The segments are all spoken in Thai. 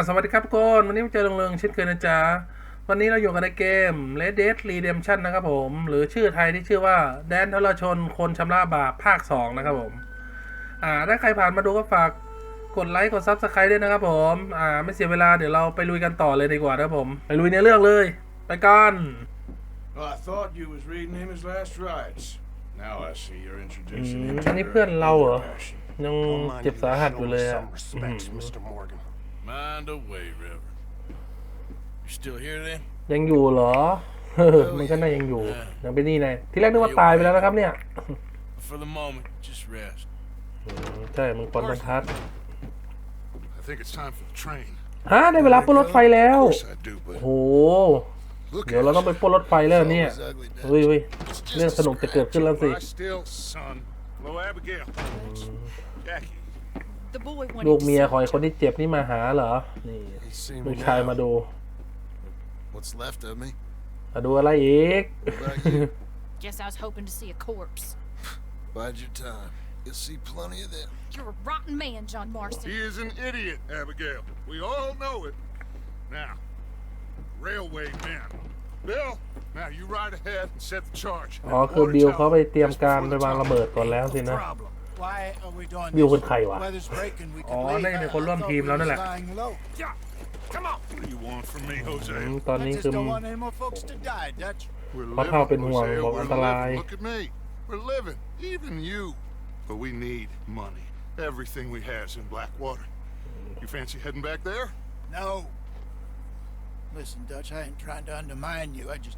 อะสวัสดีครับทุกคนวันนี้มาเจอเริงๆเช่นเคยนะจ๊ะ วันนี้เราอยู่กันในเกม Red Dead Redemption นะครับผม หรือชื่อไทยที่ชื่อว่าแดนทรชนคนชำระบาปภาค 2 นะครับผม อ่าถ้าใครผ่านมาดูก็ฝากกดไลค์กด Subscribe ด้วยนะครับผม อ่า ไม่เสียเวลาเดี๋ยวเราไปลุยกันต่อเลยดีกว่านะครับผม ไปลุยในเรื่องเลย ไปกัน Well, I thought you was reading him his last rites. Now I see you're introducing him อืม to อันนี้เพื่อนเราเหรอ passion. ยัง Don't mind เจ็บ you สาหัส show อยู่ me เลยอะ some respect, Mr. Morgan. Mind away, Reverend. You still here then? ยังอยู่เหรอ มันก็น่ายังอยู่ ยังเป็นนี่ไงที่แรกนึกว่าตายไปแล้วนะครับเนี่ย For the moment, just rest. อืมใช่มึงปอนบรรทัด I think it's time for the train. ฮะได้เวลาปล้นรถไฟแล้ว Of course I do, โอ้ but โห look เดี๋ยว at เราต้องไปปล้นรถไฟแล้วเนี่ย It's always ugly, Dad. เฮ้ยเฮ้ย It's just เรื่องสนุกจะเกิดขึ้นแล้วสิ But I still, son. Hello, Abigail. Jackie. The boy ลูก wanted เมีย to ของไอ้คนที่เจ็บนี่มาหาเหรอ นี่ You see ลู me กชายมา now. ดู What's left of me? มาดูอะไรอีก What about you? Guess I was hoping to see a corpse. Bide your time. You'll see plenty of them. You're a rotten man, John Marston. He is an idiot, Abigail. We all know it. Now, railway men. Bill, now you ride ahead and set the charge. อ๋อคือบิลเขาไปเตรียมการไปวางระเบิดก่อนแล้วสินะ Why are we doing บิล this? เป็นใครวะ Weather's breaking. We อ๋อ could นั่น leave. เป็นคนร่วม I ทีม thought แล้ว we นั่นแห was ละ lying low. Yeah. Come on. What do you want from me, อื Jose? มตอน I นี้ just คือ don't want any more folks to die, Dutch. We're เพราะเท่าเป็นห่วง Hosea. บอก We're อันตราย living. Look at me. We're living. Even you. But we need money. Everything we has in Blackwater. You fancy heading back there? No. Listen, Dutch, I ain't trying to undermine you. I just.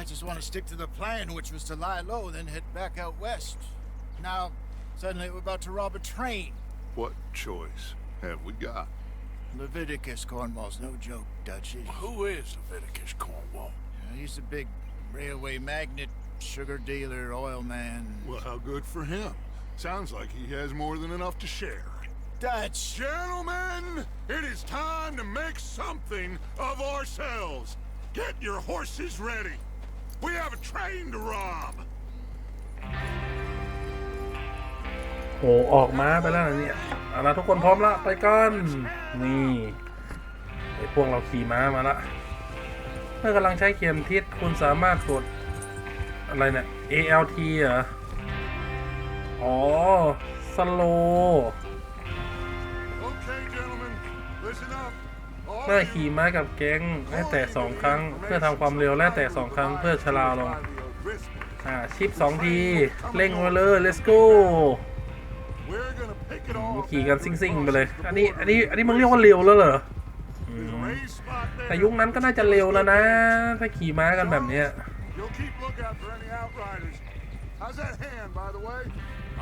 I just want to stick to the plan, which was to lie low, then head back out west. Now, suddenly we're about to rob a train. What choice have we got? Leviticus Cornwall's no joke, Dutch. Who is Leviticus Cornwall? He's a big railway magnate, sugar dealer, oil man. Well, how good for him. Sounds like he has more than enough to share. Dutch! Gentlemen, it is time to make something of ourselves. Get your horses ready. We have a train to rob. โหออกม้าไปแล้วนะเนี่ยเอาละทุกคนพร้อมละไปกันนี่ไอพวกเราขี่ม้ามาละเมื่อกำลังใช้เข็มทิศคุณสามารถกดอะไรเนี่ย ALT เหรออ๋อสโล Okay, gentlemen, listen up. All เมื่อ you ขี่ม้ากับแก๊งให้แตะสองครั้ง เพื่อทำความเร็วและแตะสองครั้งเพื่อชะลาลงอ่าชิปสองที เร่งมาเลย let's go ขี่กันซิ่งๆไปเลย อันนี้อันนี้อันนี้มึงเรียกว่าเร็วแล้วเหรอ There's a raised spot แต่ there. ยุคนั้นก็น่าจะเร็วแล้วนะ ถ้าขี่ม้ากันแบบเนี้ย You'll keep lookout for any outriders. How's that hand, by the way?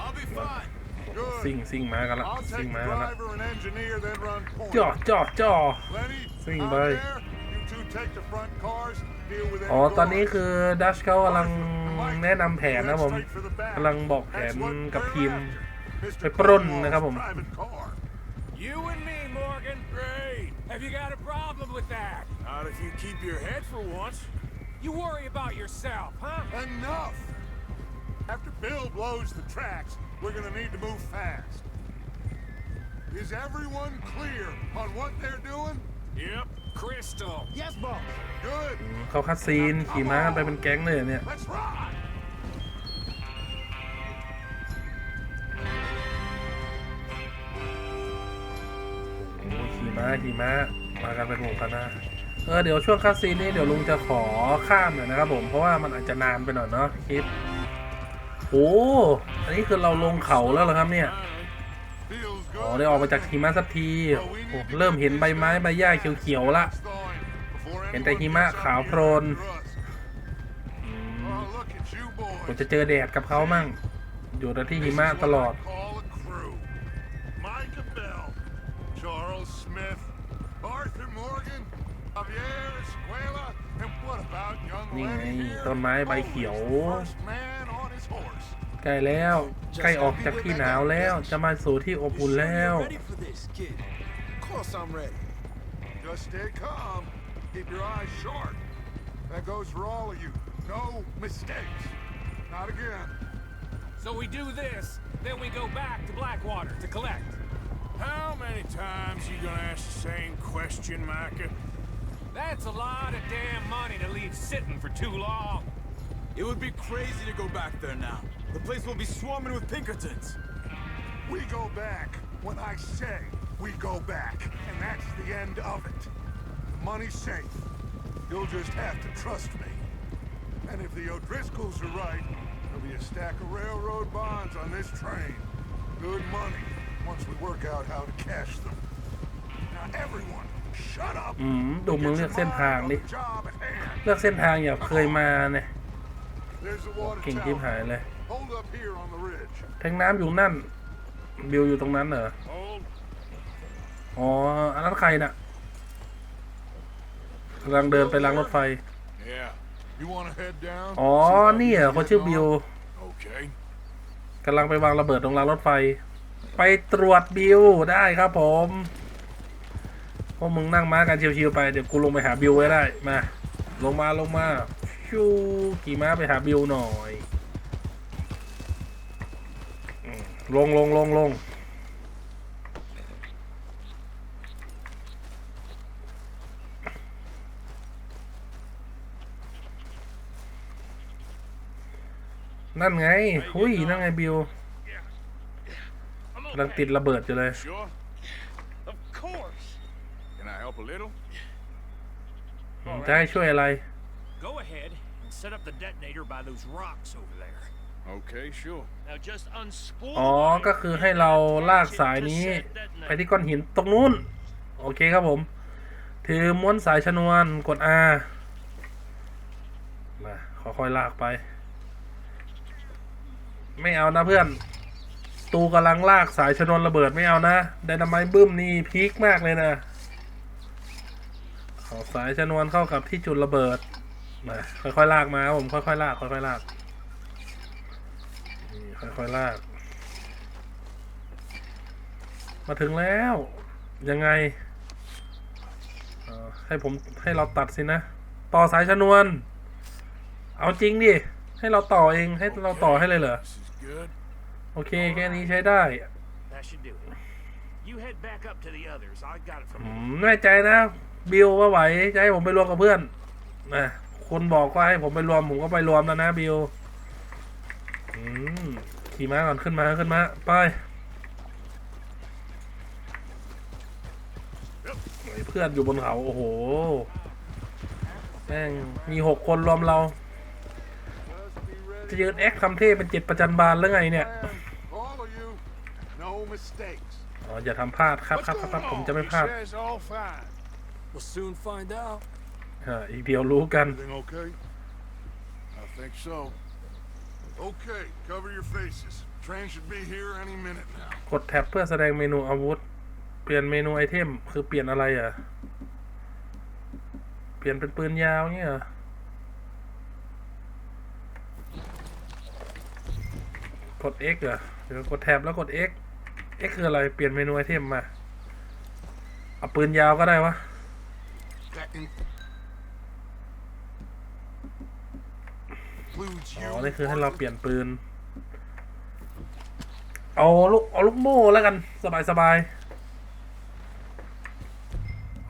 I'll be fine. Good. ซิ่งซิ่งม้ากันละ I'll ซิ่ง take ม้า the กันละ driver and engineer, then run point. จ่อจ่อจ่อ Lenny, Sing, out bye. there, you two take the front cars, deal with อ๋อ any ตอนนี้ guards. คือดัชเขากำลังแนะนำแผนนะผม Head straight for the back. กำลังบอกแผน That's what กับ we're ทีม after. Mr. ไปปล้น Cornwall's นะครับผม private car. You and me, Morgan. Great. Have you got a problem with that? Not if you keep your head for once. You worry about yourself, huh? Enough! After Bill blows the tracks, we're gonna need to move fast. Is everyone clear on what they're doing? Yep. Crystal. Yes, boss. Good. เขาคัดซีนขี่ม้ากันไปเป็นแก๊งเลยเนี่ย Let's ride. ม้าขี่ม้ามากันเป็นหมู่คณะเออเดี๋ยวช่วงคัดซีนนี้เดี๋ยวลุงจะขอข้ามหน่อยนะครับผมเพราะว่ามันอาจจะนานไปหน่อยเนาะคลิปโอ้อันนี้คือเราลงเขาแล้วเหรอครับเนี่ยอ๋อได้ออกมาจากหิมะสักทีเริ่มเห็นใบไม้ใบหญ้าเขียวๆละเห็นแต่หิมะขาวโพลนผมจะเจอแดดกับเขามั่งอยู่แต่ที่หิมะตลอด นี่ไง Lenny here? ต้นไม้ใบ Only เขียว first man on his horse. ใกล้แล้ว ใกล้ออกจากที่หนาวแล้ว จะมาสู่ที่อบอุ่นแล้ว Ready for this, kid? Of course I'm ready. Just stay calm. Keep your eyes sharp. That goes for all of you. No mistakes. Not again. So we do this, then we go back to Blackwater to collect. How many times you gonna ask the same question, Micah? That's a lot of damn money to leave sitting for too long. It would be crazy to go back there now. The place will be swarming with Pinkertons. We go back when I say we go back, and that's the end of it. The money's safe. You'll just have to trust me. And if the O'Driscolls are right, there'll be a stack of railroad bonds on this train. Good money once we work out how to cash them. อืมดูมึงเลือกเส้นทางดิ เลือกเส้นทางอย่าเคยมาเนี่ยเก่งทิพหายเลยแทงน้ำอยู่นั่น บิวอยู่ตรงนั้นเหรอ อ๋อ อันนั้นใครน่ะกำลังเดินไปรางรถไฟ อ๋อ นี่เหรอคนชื่อบิวกำลังไปวางระเบิดตรงรางรถไฟ ไปตรวจบิวได้ครับผม พวกมึงนั่งม้ากันชิวๆไปเดี๋ยวกูลงไปหาบิวไว้ได้มา ลงมาลงมาชูขี่ม้าไปหาบิวหน่อยลงลงลงลงนั่นไง หุ้ย นั่นไงบิวกำลังติดระเบิดอยู่เลย Can I help a little? จะให้ช่วยอะไร Go ahead and set up the detonator by those rocks over there. Okay, sure. Now just unspool. อ๋อ ก็คือให้เราลากสายนี้ไปที่ก้อนหินตรงนู้น โอเคครับผม ถือม้วนสายชนวนกด R มาค่อยๆลากไป ไม่เอานะเพื่อน ตูกำลังลากสายชนวนระเบิดไม่เอานะไดนาไมต์บึ้มนี่พีคมากเลยนะ เอาสายชนวนเข้ากับที่จุดระเบิดมาค่อยๆลากมาครับผมค่อยๆลากค่อยๆลากนี่ค่อยๆลาก มาถึงแล้ว ยังไงเอ่อให้ผมให้เราตัดสินะ ต่อสายชนวน เอาจริงดิ ให้เราต่อเองให้เราต่อให้เลยเหรอ This is good. โอเคแค่นี้ใช้ได้ That should do it. You head back up to the others. I got it อื from มแน่ใจนะ บิวว่าไหวจะให้ผมไปรวมกับเพื่อนนะคุณบอกว่าให้ผมไปรวมผมก็ไปรวมแล้วนะบิวขี่ม้าก่อนขึ้นมาขึ้นมาไปเฮ้ยเพื่อนอยู่บนเขาโอ้โหแม่งมีหกคนรวมเรา จะยืนแอคทำเท่เป็นเจ็ดประจันบานแล้วไงเนี่ยอ๋ออย่าทำพลาดครับครับครับผมจะไม่พลาด We'll soon find out. อ่าอีกเดียวรู้กัน Everything okay? I think so. Okay, cover your faces. Train should be here any minute now. กดแท็บเพื่อแสดงเมนูอาวุธ เปลี่ยนเมนูไอเทม คือเปลี่ยนอะไรอะ เปลี่ยนเป็นปืนยาวเนี่ยเหรอกด X เหรอเดี๋ยวกดแท็บแล้วกด X X คืออะไร เปลี่ยนเมนูไอเทมมา เอาปืนยาวก็ได้วะ That in- includes อ๋อ นี่คือให้เราเปลี่ยนปืน เอาลูกเอาลูกโม่แล้วกัน สบายสบาย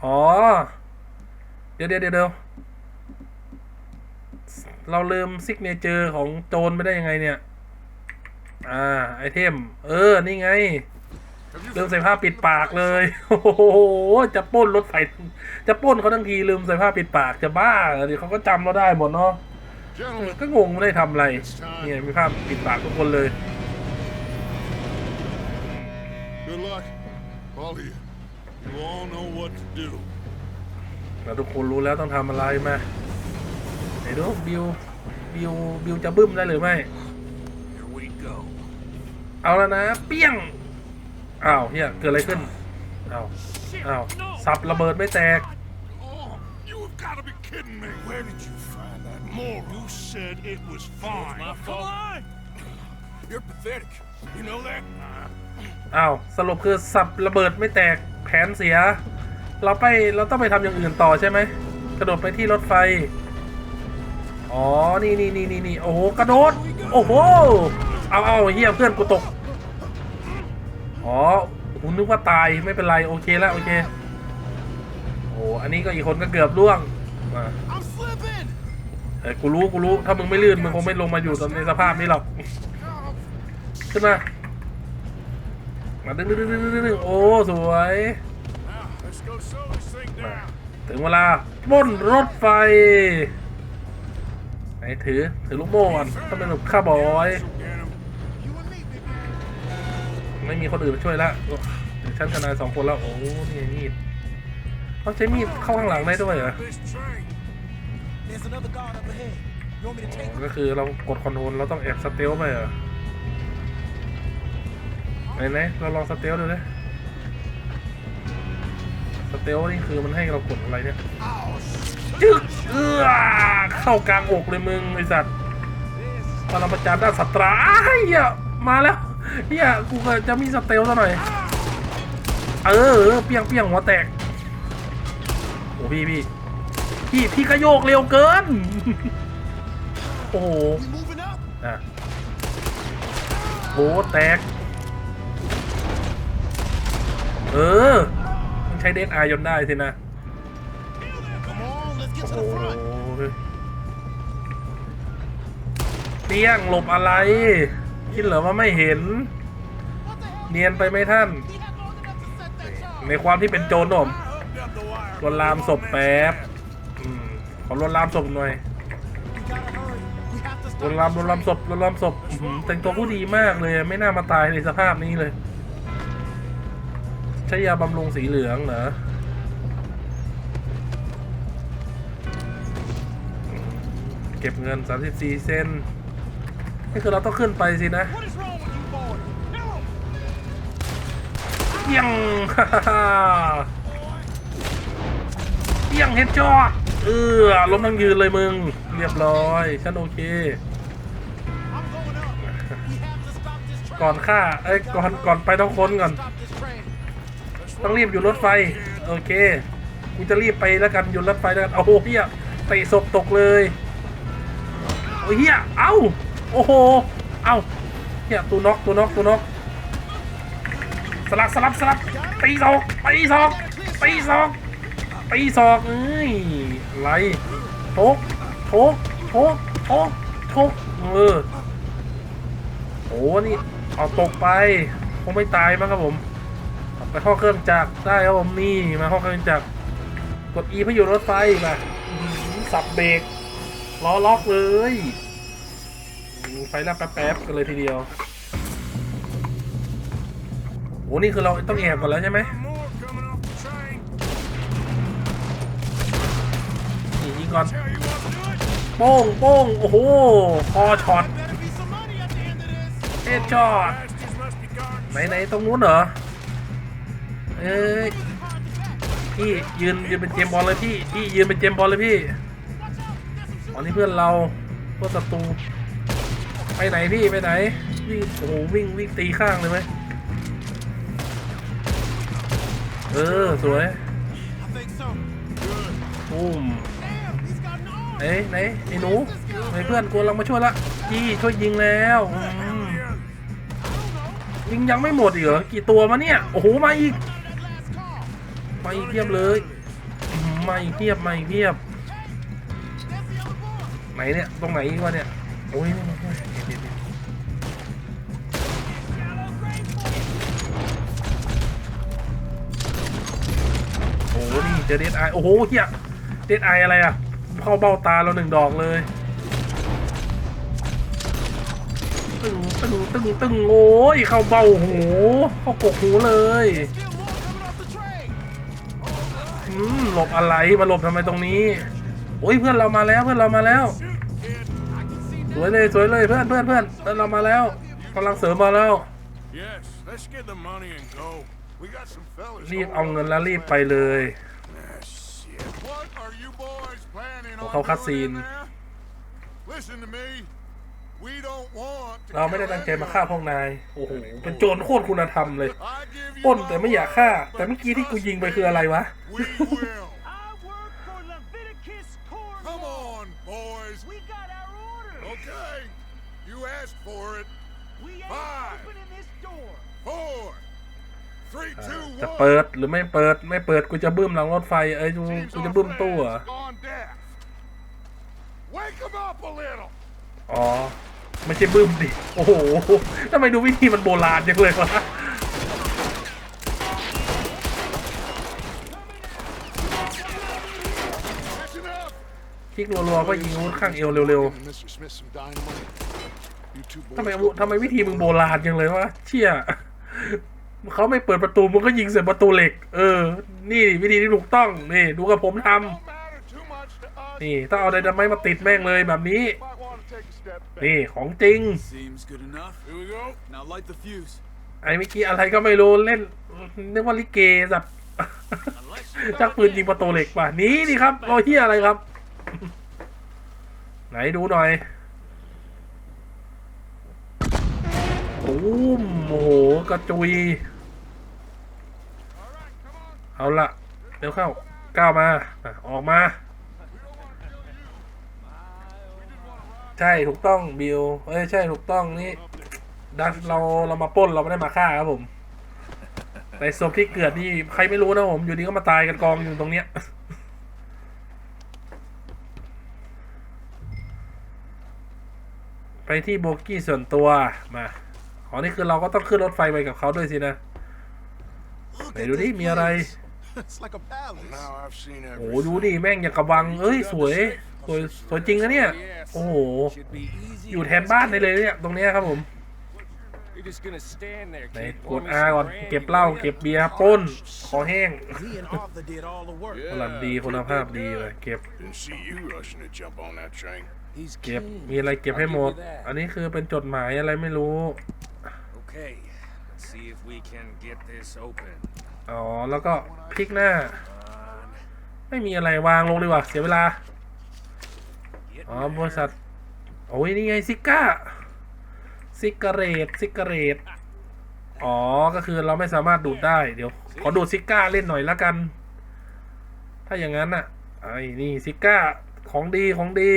อ๋อ เดี๋ยวเดี๋ยวเดี๋ยวเราลืมซิกเนเจอร์ของโจรไปได้ยังไงเนี่ย อ่า ไอเทม เออ นี่ไง ลืมใส่ผ้าปิดปากเลย โอ้โห จะปล้นรถไฟ จะปล้นเขาทั้งทีลืมใส่ผ้าปิดปากจะบ้าเหรอเดี๋ยวเขาก็จำเราได้หมดเนาะเออ Gentlemen, ก็งงไม่ได้ทำอะไร เนี่ยมีภาพปิดปากทุกคนเลย good luck. All of you. You all know what to do. แล้วทุกคนรู้แล้วต้องทำอะไรมาไหนดูบิว บิว บิวจะบึ้มได้หรือไม่ Here we go. เอาแล้วนะ เปี้ยง อ้าวเฮียเกิดอะไรขึ้น อ้าว Shit, อ้าว no. สับระเบิดไม่แตก Oh, you have got to be kidding me. Where did you find that? More. You said it was fine. Come on. You're pathetic. You know that? อ้าวสรุปคือสับระเบิดไม่แตกแผนเสีย เราไปเราต้องไปทำอย่างอื่นต่อใช่ไหม กระโดดไปที่รถไฟ อ๋อ นี่นี่นี่นี่นี่โอ้โห กระโดด โอ้โห เอาเอาเฮียเพื่อนกูตก อ๋อโอ้นึกว่าตายไม่เป็นไรโอเคแล้วโอเค โอ้อันนี้ก็อีกคนก็เกือบล่วงมา I'm slipping! เออกูรู้กูรู้ถ้ามึงไม่ลื่นมึงคงไม่ลงมาอยู่ตอนในสภาพนี้หรอกขึ้นมามาดึงดึงดึงดึงดึงดึงโอ้สวย Now, let's go slow this thing มา down. ถึงเวลาปล้นรถไฟไหนถือถือลูกโม่ก่อนถ้าเป็นแบบข้าบอย ไม่มีคนอื่นมาช่วยแล้วชั้นทนายสองคนแล้ว โอ้นี่มีดเขาใช้มีดเข้าข้างหลังได้ด้วยเหรอก็คือเรากดคอนโทรลเราต้องแอบสเตลไปเหรอไหนไหนเราลองสเตลดูเลยสเตลนี่คือมันให้เรากดอะไรเนี่ยจึ๊กเอื้อเข้ากลางอกเลยมึงไอสัตว์ปรมาจารย์ด้านสัตราอ้ายเหี้ยมาแล้ว เฮียกูก็จะมีสเตลซะหน่อย เออเปียงเปียงหัวแตกโอ้พี่พี่พี่พี่กระโยกเร็วเกิน โอ้โหอะโอ้แตก เออใช้เดนอายนได้สินะโอ้เปียงหลบอะไร คิดเหรอว่าไม่เห็น เนียนไปไหมท่าน ในความที่เป็นโจรหนุ่มลวนลามศพแป๊บอขอลวนลามศพหน่อยลวนลามลวนลามศพลวนลามศพแต่งตัวผู้ดีมากเลย ไม่น่ามาตายในสภาพนี้เลย ใช้ยาบำรุงสีเหลืองเหรอเก็บเงิน 34 เซน นี่คือเราต้องขึ้นไปสินะ What is wrong with you boys? Hero! เปี้ยงเปี้ยงเฮดจอดเออล้มทั้งยืนเลยมึง เรียบร้อย ฉันโอเค I'm going up. We have to stop this train. ก่อนฆ่าเอ้ยก่อนก่อนไปต้องค้นก่อน Stop this train. ต้องรีบอยู่รถไฟ โอเค กูจะรีบไปแล้วกันอยู่รถไฟแล้วกัน โอ้โหเฮียเตะศพตกเลย โอ้ยเฮียเอ้า โอ้โห เอ้าเฮียตัวน็อกตัวน็อกตัวน็อกสลับสลับสลับตีศอกตีศอกตีศอกตีศอกเอ้ยไรโชกโชกโชกโชกโชกเออโอ้นี่เอาตกไปคงไม่ตายมั้งครับผมไปห้อเครื่องจักรได้ครับผมนี่มาห้อเครื่องจักรกด E เพื่ออยู่รถไฟมาสับเบรกล้อล็อกเลย ไฟแลบแป๊บๆกันเลยทีเดียวโอ้นี่คือเราต้องแอบก่อนแล้วใช่ไหมนี่ยิงก่อนโป้งโป้งโอ้โหคอช็อต Better be some money at the end of this. เอช็อตไหนไหนตรงนู้นเหรอเอ้ยพี่ยืนยืนเป็นเจมบอลเลยพี่พี่ยืนเป็นเจมบอลเลยพี่อ๋อนี่เพื่อนเราเพื่อนศัตรู ไปไหนพี่ไปไหนวิ่งโอ้โหวิ่งวิ่งตีข้างเลยไหมเออสวย I think so. ปุ้ม Damn, he's got an arm. ไหนไหนไอ้หนูไอ้เพื่อนกูกำลังมาช่วยละยี่ช่วยยิงแล้วอืมยิงยังไม่หมดอีกเหรอกี่ตัวมาเนี่ยโอ้โหมาอีก That last call. มาอีกเพียบเลยอื้อหือมาอีกเพียบมาอีกเพียบ That's the other boy. ไหนเนี่ยตรงไหนวะเนี่ยโอ้ย เจอเดดไอโอ้โหเฮียเดดไออะไรอะเข้าเบ้าตาเราหนึ่งดอกเลยตึงตึงตึงตึงโอ้ยเข้าเบ้าหูเข้ากกหูเลย Still more coming off the train. อืมหลบอะไรมาหลบทำไมตรงนี้โอ้ยเพื่อนเรามาแล้วเพื่อนเรามาแล้ว สวยเลยสวยเลยเพื่อนเพื่อนเพื่อนเพื่อนเรามาแล้วกำลังเสริมมาแล้ว Yes, let's get the money and go. We got some fellas. รีบเอาเงินแล้วรีบไปเลย Ah, shit. What are you boys planning โอ้ on เขาคัดซี doing น in there? Listen to me. We don't want to เราไม่ได้ตั้งใจมาฆ่าพวกนาย โอ้โห เป็นโจรโคตรคุณธรรมเลย I give you ปล้นแต่ my ไม่อยากฆ่า word, แต่ but เมื่อกี้ที่กูยิงไปคืออะไรวะ We will. I work for Leviticus Corps. Come on, boys. We got our orders. Okay. You asked for it. We ain't Five. opening this door. Four, จะ one. เปิดหรือไม่เปิดไม่เปิดกูจะบึ้มหลังรถไฟเอ้ยกู Teams กู on จะบึ้มตู้เหร flares อ on death. Wake them up a little. อ๋อไม่ใช่บึ้มดิโอ้โหทำไมดูวิธีมันโบราณจังเลยวะ Catching up. คลิกรัวๆก็ยิงอาวุธข้างเอวเร็ว Giving Mr. Smith some dynamite. You two ๆ boys ทำไม go อาวุธทำไม get วิธี some มึง food. โบราณจังเลยวะเชี่ย เขาไม่เปิดประตูมึงก็ยิงใส่ประตูเหล็ก เออ นี่วิธีที่ถูกต้องนี่ ดูกับผมทำ Don't matter too much to us. นี่ต้องเอาไดนาไมต์มาติดแม่งเลยแบบนี้ Might want to take a step back. นี่ของจริง Seems good enough. Here we go. Now light the fuse. ไอ้เมื่อกี้อะไรก็ไม่รู้เล่นนึกว่าลิเกสับจักปืนยิงประตูเหล็กป่ะหนี่นี่ครับรอยเฮียอะไรครับ ไหนดูหน่อยูมโอ้โหกระจุย เอาละเดี๋ยวเข้าก้าวมาออกมา ใช่ถูกต้องบิลเอ้ยใช่ถูกต้องนี่ดัชเราเรามาป้นเราไม่ได้มาฆ่าครับผมในศพที่เกิดนี่ใครไม่รู้นะผม อยู่ดีก็มาตายกันกองอยู่ตรงเนี้ยไปที่โบกี้ส่วนตัวมา อ๋อนี่คือเราก็ต้องขึ้นรถไฟไปกับเขาด้วยสินะ ไหนดูดิมีอะไร It's like a palace. Now I've seen โอ้ everything. โหดูดิแม่งอย่างกับวัง เอ้ยสวยสวยสวยจริงนะเนี่ย โอ้โห Should be easy อยู่แทนบ้านได้เลยเนี่ยตรงเนี้ยครับผม You're just gonna stand there, ไหน kid. ก Pour ด me อา some ก่อน brandy เก็บเหล้า when we เก็บ get เบียร์ปล้นคอแห้ง He and Arthur did all the work. พลังดีคุณภาพดีเลยเก็บ Didn't see you rushing to jump on that train. He's เก็บ keen. มีอะไรเก็บให้หมด I'll give you that. อันนี้คือเป็นจดหมายอะไรไม่รู้ Okay, let's see if we can get this open. อ๋อ แล้วก็พลิกหน้า ไม่มีอะไรวางลงดีกว่า เสียเวลา Get อ๋อ บริษัท โอ้ย นี่ไงซิก้า ซิกาเรตซิกาเรตอ๋อ ก็คือเราไม่สามารถดูดได้ เดี๋ยว ขอดูดซิก้าเล่นหน่อยละกัน ถ้าอย่างนั้นอะ ไอ้นี่ซิก้า ของดีของดี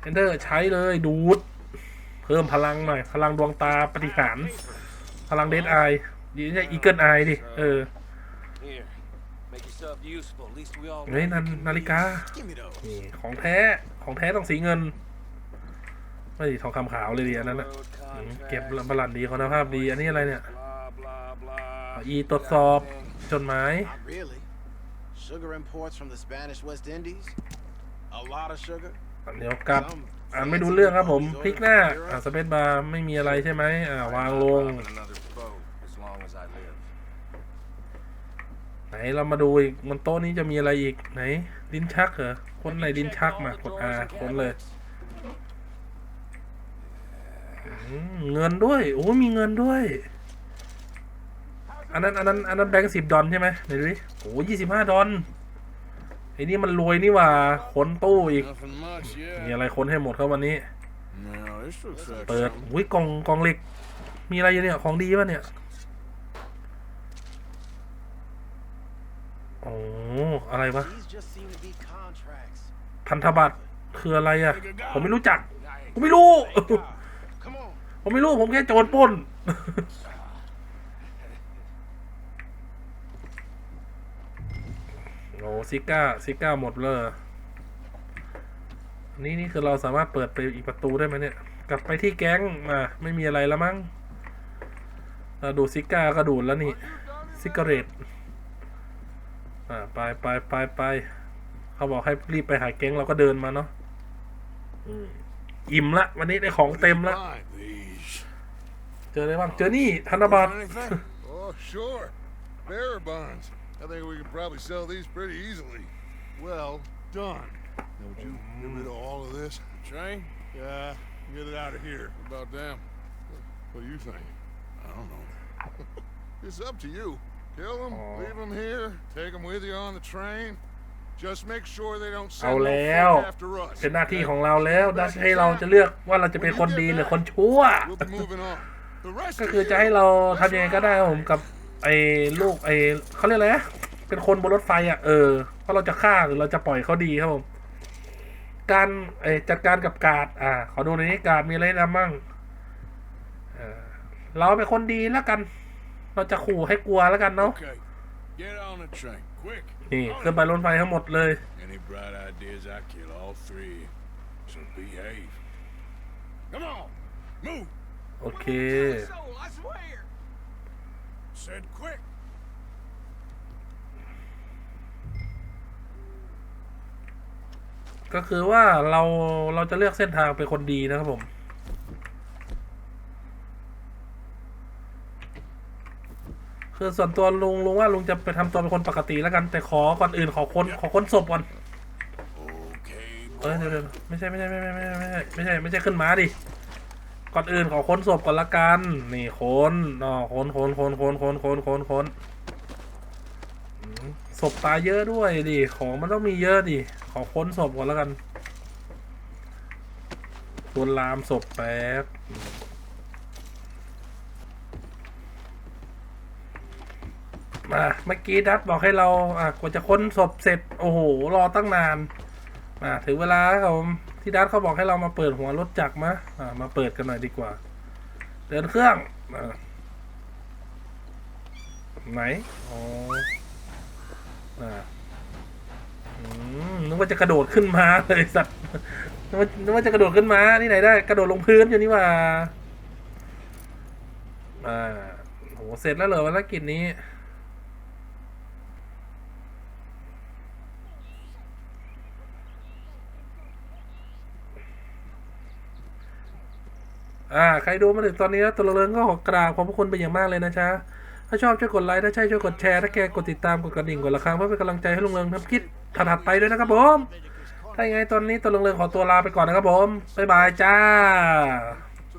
เอนเดอร์ใช้เลยดูด เพิ่มพลังหน่อย พลังดวงตาปฏิหารพลังเดดไอดีใช่อีเกิลไอดิ เออเฮ้ยนานาฬิกา นี่ของแท้ ของแท้ต้องสีเงิน ไม่ดิทองคำขาวเลยดิอันนั้นนะเก็บบาลันดีคุณภาพดี อันนี้อะไรเนี่ยอีตรวจสอบจดหมาย Sugar imports from the Spanish West Indies. A lot of sugar. เดี๋ยวกลับ อ่านไม่ดูเรื่องครับผมพลิกหน้าอ่าสเปซบาร์ไม่มีอะไรใช่ไหมอ่าวางลง ไหนเรามาดูอีกบนโต๊ะนี้จะมีอะไรอีกไหนลิ้นชักเหรอคนไหนลิ้นชักมากดอาค้นเลยเงินด้วย โอ้มีเงินด้วย อันนั้นอันนั้นอันนั้นแบงค์สิบดอลใช่ไหมไหนดูดิโอ้ยี่สิบห้าดอล ไอ้นี่มันรวยนี่หว่าขนตู้อีก มีอะไรค้นให้หมดครับวันนี้ เปิดอุ้ยกล่องกล่องเหล็ก มีอะไรอยู่เนี่ย ของดีป่ะเนี่ยโอ้อะไรวะ พันธบัตรคืออะไรอะ ผมไม่รู้จัก ผมไม่รู้ ผมไม่รู้ ผมแค่โจรปล้น โอ้ ซิก้าซิก้าหมดเลยนี่นี่คือเราสามารถเปิดไปอีกประตูได้ไหมเนี่ย กลับไปที่แก๊งมาไม่มีอะไรแล้วมั้งเราดูดซิก้าก็ดูดแล้วนี่ซิกาเรตอ่าไปไปไปไปเขาบอกให้รีบไปหาแก๊งเราก็เดินมาเนาะอืมอิ่มละ วันนี้ได้ของเต็มละ Fine. These. เจออะไรบ้างเจอนี่ธนบัตร Anything? Oh, sure. Bearer bonds. I think we could probably sell these pretty easily. Well done. Now, would you get rid of all of this? Train? Yeah, get it out of here. What about them? What do you think? I don't know. It's up to you. Kill them, Aw. leave them here, take them with you on the train. Just make sure they don't เอา send no แล้ว folk after us. เป็นหน้าที่ของเราแล้วดัชให้เราจะเลือกว่าเราจะเป็นคนดีหรือคนชั่ว We'll be moving on. The rest ก็ of คือจะ you, ให้เรา let's ทำยังไงก็ ride. ได้ครับผมกับ ไอ้ลูกไอ้เขาเรียกอะไรนะเป็นคนบนรถไฟอะเออว่าเราจะฆ่าหรือเราจะปล่อยเขาดีครับผมการไอ้จัดการกับการ์ดอ่า ขอดูหน่อยนี้การ์ดมีอะไรแนะนำบ้างเออเราเป็นคนดีแล้วกัน เราจะขู่ให้กลัวแล้วกันเนาะ Okay, get on the train, quick. นี่ขึ้นไปรถไฟทั้งหมดเลย Any bright ideas, I kill all three. So behave. Come on, move. โอเค I swear. Said quick. ก็คือว่าเราเราจะเลือกเส้นทางเป็นคนดีนะครับผม คือส่วนตัวลุงลุงว่าลุงจะไปทำตัวเป็นคนปกติแล้วกัน แต่ขอก่อนอื่นขอค้นขอค้นศพก่อน Okay, เออเดี๋ยวเดี๋ยวไม่ใช่ไม่ใช่ไม่ใช่ไม่ใช่ไม่ใช่ไม่ใช่ไม่ใช่ขึ้นม้าดิ ก่อนอื่นขอค้นศพก่อนละกัน นี่ค้นอ๋อค้นค้นค้นค้นค้นค้นค้นค้นศพตายเยอะด้วยดิ ของมันต้องมีเยอะดิ ขอค้นศพก่อนล้วกันลวนลามศพแป๊บมาเมื่อกี้ดัตบอกให้เรา อะกว่าจะค้นศพเสร็จ โอ้โห รอตั้งนาน มาถึงเวลาครับผม ที่ดัตเขาบอกให้เรามาเปิดหัวรถจักรมาอ่ามาเปิดกันหน่อยดีกว่า เดินเครื่องอไหนอ๋ออ่าอืมนึกว่าจะกระโดดขึ้นมาเลยสัตว์นึกว่านึกว่าจะกระโดดขึ้นมาที่ไหนได้ กระโดดลงพื้นอยู่นี่ว่าอ่าโหเสร็จแล้วเหรอภารกิจนี้ ใครดูมาถึงตอนนี้แล้วตัวเริงก็ขอกราบขอบพระคุณเป็นอย่างมากเลยนะจ๊ะถ้าชอบช่วยกดไลค์ถ้าใช่ช่วยกดแชร์ถ้าแกกดติดตามกดกระดิ่งกดระฆังเพื่อเป็นกำลังใจให้ลุงเริงทำคลิปถัดๆไปด้วยนะครับผมถ้าอย่างไงตอนนี้ตัวเริงขอตัวลาไปก่อนนะครับผมบ๊ายบายจ้า